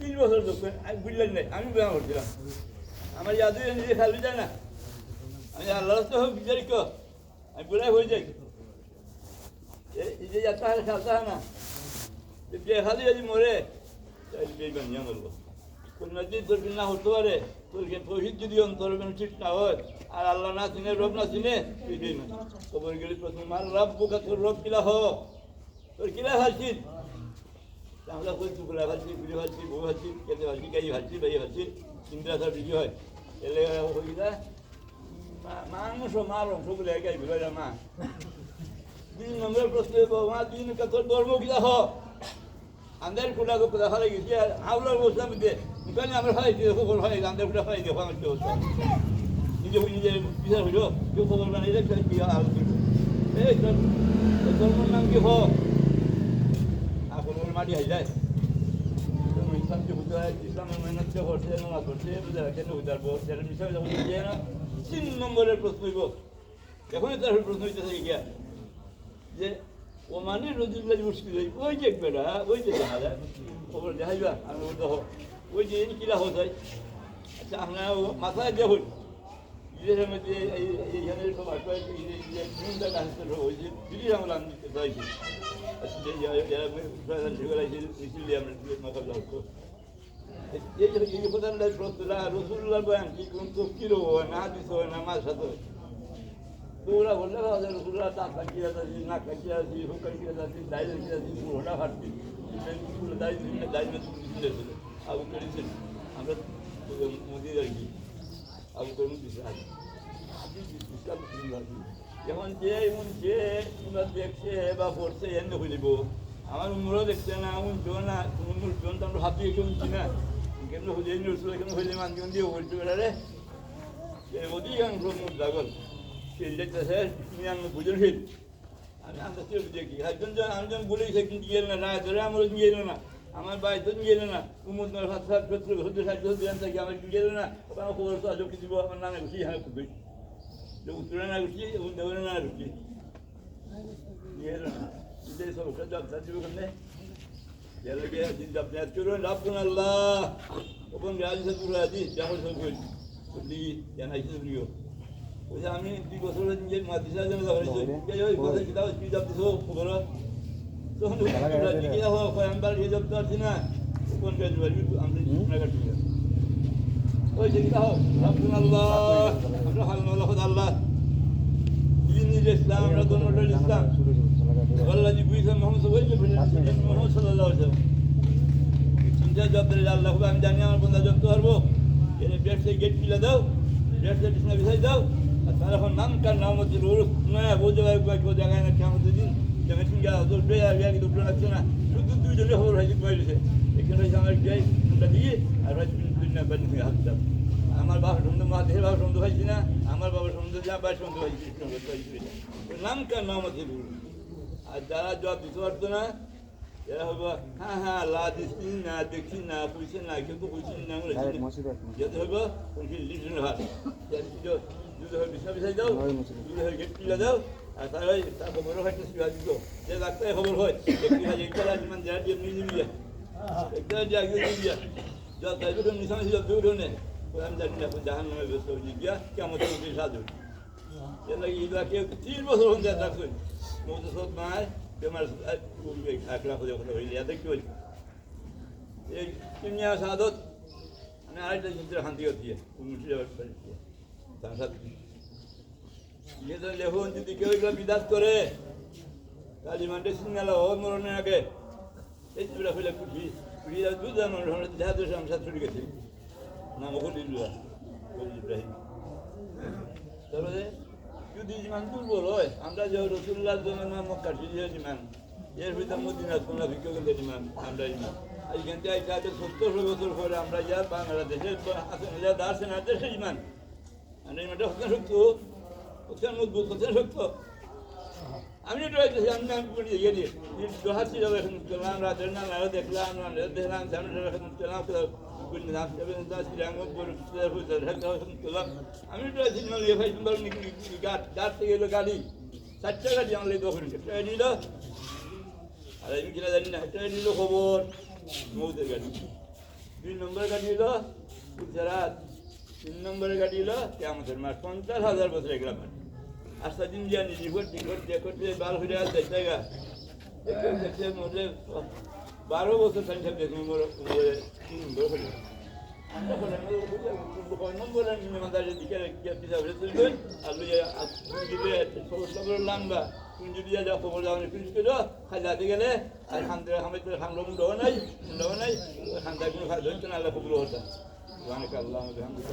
তিন বছর লোক আমি বুঝলেন নাই, আমি বিয়া করছিলাম। আমার জাদু নিজে খালি যায় না। আমি আল্লাহ তো হোক বিচারি কো আমি বুড়াই হয়ে যাই। এই- যে যাত্রা হারে খেলতে না। বিয়ে খালি যদি মরে, তাহলে বিয়ে আল্লাহ না চিনে, রব না চিনে রব কিলা হ তোর কিলা ভাবছিস আমরা কই টুকরা ভাবছি গুলি ভাবছি বউ ভাবছি কেটে ভাবছি গাই ভাবছি বাই ভাবছি চিন্তা আসার বিক্রি হয়। এলে হইলা মানুষ মার অংশগুলো গাই ঘুরে মা। দুই নম্বরের প্রশ্ন মা, দিন কত ধর্ম কিনা হ। আন্দার কুড়া গো কোথা ফেলে গেছি, আর হাওলার বসলাম দিয়ে মুখানে আমরা ফেলাইছি খবর হয় আন্দার কুড়া ফেলাই দিয়ে আমার কি অবস্থা নিজে নিজে বিচার হইল, কেউ খবর বানাইলে কি এই তোর তোর ধর্মের নাম কি হোক মাটি হয়ে যায় ইসলামকে বুঝতে হয় ইসলামের মেহনত করছে নামাজ করছে বুঝতে হয়, কেন বুঝতে পারব সেটা বিষয় যখন বুঝে না, তিন নম্বরের প্রশ্ন হইব। এখনই তার প্রশ্ন হইতেছে গিয়া। যে ও মানে রোজুল্লাহ মুশকিল হই ওই যে বেড়া ওই যে দেখা যায় খবর দেখাইবা আমি বলতে হোক ওই যে কিলা হয়ে। যায় আচ্ছা আমরা মাথায় দেখুন বিদেশের মধ্যে এই এইখানে সব আসবে যে চিন্তা কাজটা হয়েছে দিদি আমরা আনতে চাইছি এই কথাটা প্রশ্নটা রসুল্লাহ বয়ান কি কোন তফকির হয় না হাদিস হয় না আমার সাথে তো ওরা বললে রসুল্লাহ তাক কাটিয়ে যাচ্ছি না কাটিয়ে যাচ্ছি হুক কাটিয়ে যাচ্ছি দায়িত্ব কাটিয়ে যাচ্ছি পুরোটা ফাটছি দায়িত্ব দায়িত্ব দিয়েছিল আবু করেছেন আমরা মোদির আর কি আবু করুন দিছে আগে যে এমন যে তোমরা দেখছে বা পড়ছে এনে হইলিব আমার উমরও দেখছে না উন না উমর জন তো আমরা ভাবছি কেউ উঠছি না কেমন হইলে রসুল কেন হইলে মান দিয়ে বলতে বেড়ারে অধিকাংশ মুখ সেই দেখতেছে তুমি আমি আন্দাজ করে একজন জন বলেছে কিন্তু গেল না, রায় ধরে আমার গেল না। আমার বাড়ি তো গেল না উমর সাত সাত সত্তর সত্তর ষাট সত্তর জান থাকি আমার গেল না আমার খবর তো আজও কিছু আমার নামে খুশি হ্যাঁ খুবই উত্তরে না খুশি এবং দেবরে না খুশি গেল না ইদের সব জব সাজিব করলে গেল গিয়ে জব নেট করুন রাবুন আল্লাহ ওপন রাজি সব পুরো আছি যাব সব করি বলি জানাইছি প্রিয় ওই যে আমি দুই বছর নিজে মাদ্রাসা জন্য যাব ওই কথা কিতাব কি জব দিছো খবর তখন গিয়ে হোক কয়েকবার ইয়ে জব পারছি না ফোন করে দিবে আমরা নাগাদ ওই চিন্তা হোক আল্লাহ আমরা হাল মাল হদ আল্লাহ। দিন ইসলাম আমরা দোনোটা ইসলাম আল্লাহ জি বুঝছে মোহাম্মদ বলছে মোহাম্মদ সাল্লাহ সাল্লাম চিন্তা জব দিলে আল্লাহ আমি জানি আমার বন্ধা জব করব। এর বেডসে গেট পিলে দাও বেডসে বিছনা বিছাই দাও। আর তার এখন নাম কার নাম হচ্ছে রোজ নয় ও জায়গায় জায়গায় না কেমন দিন। যেমন সিঙ্গা দুটো আগে আগে দুটো লাগছে না। শুধু দুইজনে খবর হয়েছে কয়েছে এখানে হয়েছে আমার যাই ফোনটা দিয়ে আর হয়তো দুই না বাড়ি থেকে হাত দাও। আমার বাবা সন্ধ্যে মা দেহের বাবা সন্ধ্যে হয়েছি না আমার বাবা সন্ধ্যে যা বা সন্ধ্যে হয়েছে নাম কার নাম রোড আর যারা জব দিতে পারতো না এরা হব হ্যাঁ হ্যাঁ লা দিচ্ছি না দেখছি না বুঝছি না কিন্তু বুঝছি না যেতে হবে লিটন হাত দুধ হয়ে। বিছাই দাও দুধ হয়ে গেট তুলে দাও আর তার ওই তার খবর হয় কিছু দিত যে ডাক্তার খবর হয় একটি হাজার একটা লাখ মান যারা দিয়ে নিয়ে নিবি একটা যে আগে নিবি যা তাই তো নিশান ছিল দূর হনে আমি জানি না জাহান নামে ব্যস্ত হয়ে গিয়া কেমন সাজু এর লাগে ইলাকে তিন বছর হন যা রাখছেন মধ্যে সব মায়, বেমার একলা হয়ে কথা হইলে এত কি হইল এই কিমিয়া সাদত মানে আরেকটা চিন্তা শান্তি হচ্ছে উন্নতি তার সাথে তো লেখুন, যদি কেউ এগুলো বিদাত করে কালী মান্ডে সিঙ্গালা ও মরণের আগে, এই হইলে কুঠি কুঠি দুধ আমার দেখা দোষ আমার সাথে গেছে। নাম দিলুয়া ইব্রাহিম তারপরে যদি ইমান দুর্বল হয়, আমরা যে রসুল্লাহ জনের নাম মক্কা যে ইমান এর ভিতরে মদিনা তোমরা ভিক্ষা করলে ইমান আমরা ইমান এইখান থেকে আজকে সত্তর বছর পরে আমরা যা বাংলাদেশে যা দার্সেন দেশে ইমান আমরা ইমানটা শক্ত হত্যা মজবুত হত্যা শক্ত আমি ইয়ে দোহাচ্ছি যাবে এখন চলাম, রাতের নাম আরও দেখলাম দেখলাম সামনে এখন চলাম আমি এলো গাড়ি? চারটা গাড়ি আমার দখল নিল। আর, আমি কিনা জানি না এটা নিল খবর। মৌদের গাড়ি। দুই নম্বরের গাড়ি হলো গুজরাট তিন নম্বরের গাড়ি হলো কেমতের মাঠ পঞ্চাশ হাজার বছর এগুলা মাঠ আস্তা দিন দিয়া নিজে করতে করতে করতে বার হয়ে আর দেখতে গা দেখতে দেখতে বারো বছর সাহেব দেখুন মোর তিন নম্বর হলো বলে হয়ে লাম্বা খাইলাতে গেলে আর নাই খান্তায় কোনো খাদ্য হচ্ছে না আল্লাহ খবর Subhaneke Allah'ım ve hamdika.